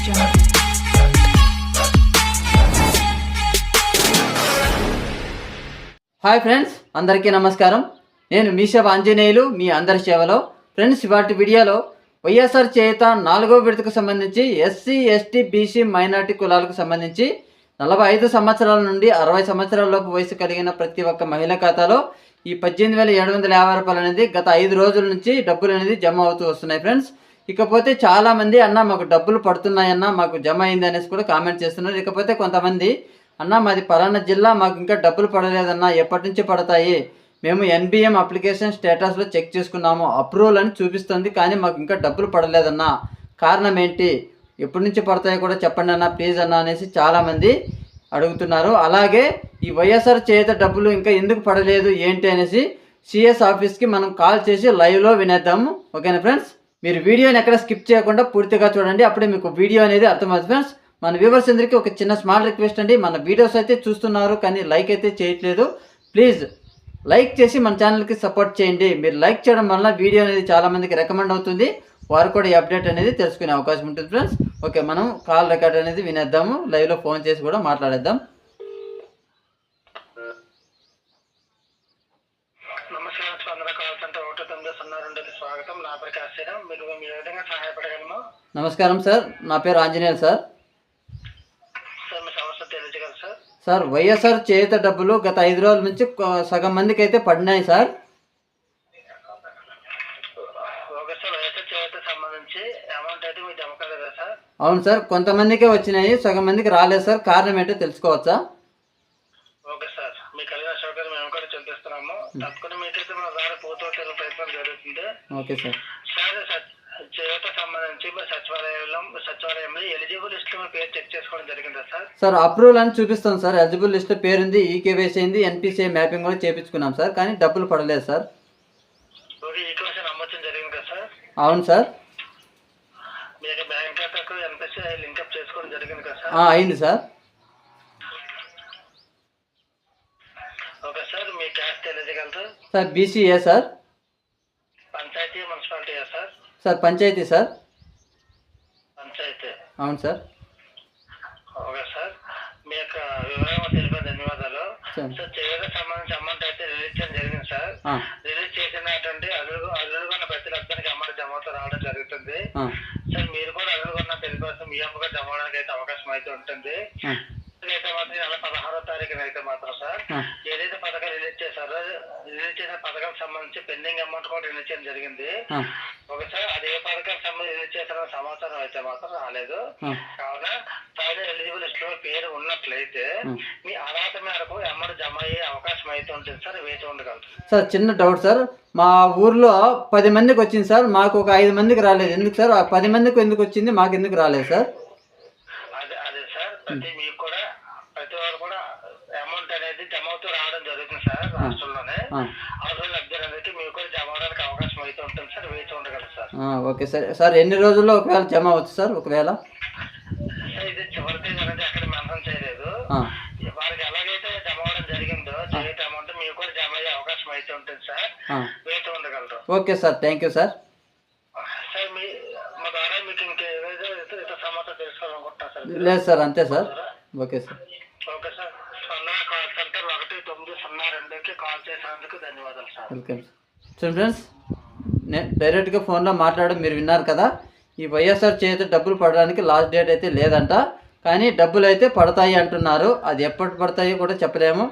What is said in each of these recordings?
Hi friends అందరికీ నమస్కారం. నేను మీషబ్ ఆంజనేయులు మీ అందరి సేవలో. ఫ్రెండ్స్ ఇవాటి వీడియోలో వైఎస్ఆర్ చేత నాలుగో విడతకు సంబంధించి ఎస్సీ ఎస్టీ బీసీ మైనార్టీ కులాలకు సంబంధించి నలభై ఐదు సంవత్సరాల నుండి అరవై సంవత్సరాల లోపు వయసు కలిగిన ప్రతి ఒక్క మహిళ ఖాతాలో ఈ పద్దెనిమిది వేల ఏడు వందల యాభై రూపాయలు అనేది గత ఐదు రోజుల నుంచి డబ్బులు అనేది జమ అవుతూ వస్తున్నాయి ఫ్రెండ్స్ ఇకపోతే చాలామంది అన్న మాకు డబ్బులు పడుతున్నాయన్న మాకు జమ అయింది అనేసి కూడా కామెంట్ చేస్తున్నారు. ఇకపోతే కొంతమంది అన్న మాది పలానా జిల్లా మాకు ఇంకా డబ్బులు పడలేదన్న ఎప్పటి నుంచి పడతాయి? మేము ఎన్బిఎం అప్లికేషన్ స్టేటస్లో చెక్ చేసుకున్నాము అప్రూవల్ అని చూపిస్తుంది కానీ మాకు ఇంకా డబ్బులు పడలేదన్న. కారణం ఏంటి? ఎప్పటి నుంచి పడతాయో కూడా చెప్పండి అన్న ప్లీజ్ అన్న అనేసి చాలామంది అడుగుతున్నారు. అలాగే ఈ వైఎస్ఆర్ చేత డబ్బులు ఇంకా ఎందుకు పడలేదు ఏంటి? అనేసి సిఎస్ ఆఫీస్కి మనం కాల్ చేసి లైవ్లో వినేద్దాము. ఓకేనా ఫ్రెండ్స్? మీరు వీడియోని ఎక్కడ స్కిప్ చేయకుండా పూర్తిగా చూడండి. అప్పుడే మీకు వీడియో అనేది అర్థమవుతుంది ఫ్రెండ్స్. మన వ్యూవర్స్ అందరికీ ఒక చిన్న స్మాల్ రిక్వెస్ట్ అండి. మన వీడియోస్ అయితే చూస్తున్నారు కానీ లైక్ అయితే చేయట్లేదు. ప్లీజ్ లైక్ చేసి మన ఛానల్కి సపోర్ట్ చేయండి. మీరు లైక్ చేయడం వల్ల వీడియో అనేది చాలామందికి రికమెండ్ అవుతుంది. వారు కూడా ఈ అప్డేట్ అనేది తెలుసుకునే అవకాశం ఉంటుంది ఫ్రెండ్స్. ఓకే మనం కాల్ రికార్డ్ అనేది వినేద్దాము. లైవ్లో ఫోన్ చేసి కూడా మాట్లాడేద్దాం. నమస్కారం స్పందన కాల్ సెంటర్ ఒకటి తొమ్మిది సున్నా రెండుకి స్వాగతం. నా పేరు కాశీరాం. మీరు మీ ఏ విధంగా సహాయపడగలము? నమస్కారం సార్. నా పేరు ఆంజనేయులు సార్. సార్ మీ సమస్య తెలియజేయగలరు సార్? సార్ వైఎస్ఆర్ చేత డబ్బులు గత ఐదు రోజుల నుంచి కొ- సగం మందికి అయితే పడినాయి సార్. Okay sir. వైఎస్ఆర్ చేత సంబంధించి అమౌంట్ అయితే మీకు జమ కాలేదా సార్? అవును సార్. కొంతమందికే వచ్చినాయి సగం మందికి రాలేదు సార్. కారణం ఏంటో తెలుసుకోవచ్చా? Okay sir. మీకు కలిగిన సౌకర్యం మేము కూడా చూపిస్తున్నాము తప్పకుండా మీకైతే మన ద్వారా పూర్తి తెలుగు ఓకే సార్. సంబంధించి సచివాలయంలో సచివాలయంలో ఎలిజిబుల్ లిస్ట్ పేరు చెక్ చేసుకోవడం జరిగిందా సార్? సార్ అప్రూవల్ అని చూపిస్తాం సార్. ఎలిజిబుల్ లిస్ట్ పేరుంది ఈకేవైసీ అయింది ఎన్పిసిఐ మ్యాపింగ్ కూడా చేపించుకున్నాం సార్ కానీ డబ్బులు పడలేదు సార్. ఓకే నమ్మొచ్చడం జరిగింది కదా సార్? అవును సార్. మీకు బ్యాంక్ ఖాతాకు ఎన్పిసి లింకప్ చేసుకోవడం జరిగింది కదా సార్? అయింది సార్. ఓకే సార్ మీ క్యాస్ట్ తెలియజేయగలరు? Sir BCA sir. Sir panchayati sir? Panchayati. అవును సార్. Okay sir. మీ యొక్క తెలిపే ధన్యవాదాలు. సార్. సంబంధించి అమౌంట్ అయితే రిలీజ్ చేయడం జరిగింది సార్. రిలీజ్ చేసినటువంటి అల్లుడుకున్న ప్రతి అమౌంట్ జమ రావడం జరుగుతుంది. సార్ మీరు కూడా జమ అవడానికి అయితే అవకాశం అయితే ఉంటుంది. ఆ, అయితే మాత్రం ఈ నెల పదహారో తారీఖున అయితే మాత్రం సార్. ఏదైతే పథకం రిలీజ్ చేశారో రిలీజ్ చేసిన పథకం సంబంధించి పెండింగ్ అమౌంట్ కూడా రిలీజ్ చేయడం జరిగింది. ఒకసారి అది ఏ పథకం సంబంధించి చేసిన సమాచారం అయితే మాత్రం రాలేదు. కావున పైన ఎలిజిబుల్ లిస్ట్లో పేరు ఉన్నట్లయితే. మీ అర్హత మేరకు అమౌంట్ జమ అయ్యే అవకాశం అయితే ఉంటుంది సార్ వేచి ఉండగలరు సార్ చిన్న డౌట్ సార్. మా ఊర్లో పది మందికి వచ్చింది సార్. మాకు ఒక ఐదు మందికి రాలేదు. ఎందుకు సార్? పది మందికి ఎందుకు వచ్చింది? మాకు ఎందుకు రాలేదు సార్? అదే అదే సార్ ప్రతి మీకు కూడా ప్రతి వారు కూడా అమౌంట్ అనేది జమ అవుతూ రావడం జరుగుతుంది సార్ రాష్ట్రంలోనే. Okay sir. సార్ ఎన్ని రోజుల్లో ఒకవేళ జమ అవచ్చు సార్ ఒకవేళ? సార్ ఇది చివరి తేదీ అనేది అక్కడ మెన్షన్ చేయలేదు. ఆ, వారికి ఎలాగైతే జమ అవ్వడం జరిగిందో అమౌంట్ మీకు కూడా జమ అయ్యే అవకాశం అయితే ఉంటుంది సార్. ఉండగలరు. Okay sir thank you sir. Sir మీ మా ద్వారా మీకు ఇంకేదైతే ఇతర సమాచారం తెలుసుకోవాలనుకుంటున్నా సార్ లేదు సార్ అంతే sir. Okay sir. Okay sir. Call centre ఒకటి తొమ్మిది సున్నా రెండుకి కాల్ చేసినందుకు ధన్యవాదాలు సార్. వెల్కమ్ చూడండి ఫ్రెండ్స్. డైరెక్ట్గా ఫోన్లో మాట్లాడడం మీరు విన్నారు కదా. ఈ వైఎస్ఆర్ చేత డబ్బులు పడడానికి లాస్ట్ డేట్ అయితే లేదంట. కానీ డబ్బులు అయితే పడతాయి అంటున్నారు. అది ఎప్పటి పడతాయో కూడా చెప్పలేము.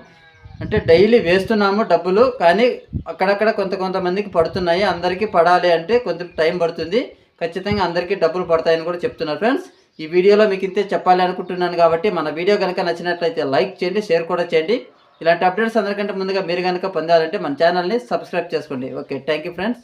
అంటే డైలీ వేస్తున్నాము డబ్బులు కానీ అక్కడక్కడ కొంత కొంతమందికి పడుతున్నాయి. అందరికీ పడాలి అంటే కొంచెం టైం పడుతుంది. ఖచ్చితంగా అందరికీ డబ్బులు పడతాయని కూడా చెప్తున్నారు ఫ్రెండ్స్. ఈ వీడియోలో మీకు ఇంతే చెప్పాలి అనుకుంటున్నాను కాబట్టి మన వీడియో కనుక నచ్చినట్లయితే లైక్ చేయండి షేర్ కూడా చేయండి. ఇలాంటి అప్డేట్స్ అందరికంటే ముందుగా మీరు కనుక పొందాలంటే మన ఛానల్ని సబ్స్క్రైబ్ చేసుకోండి. Okay thank you friends.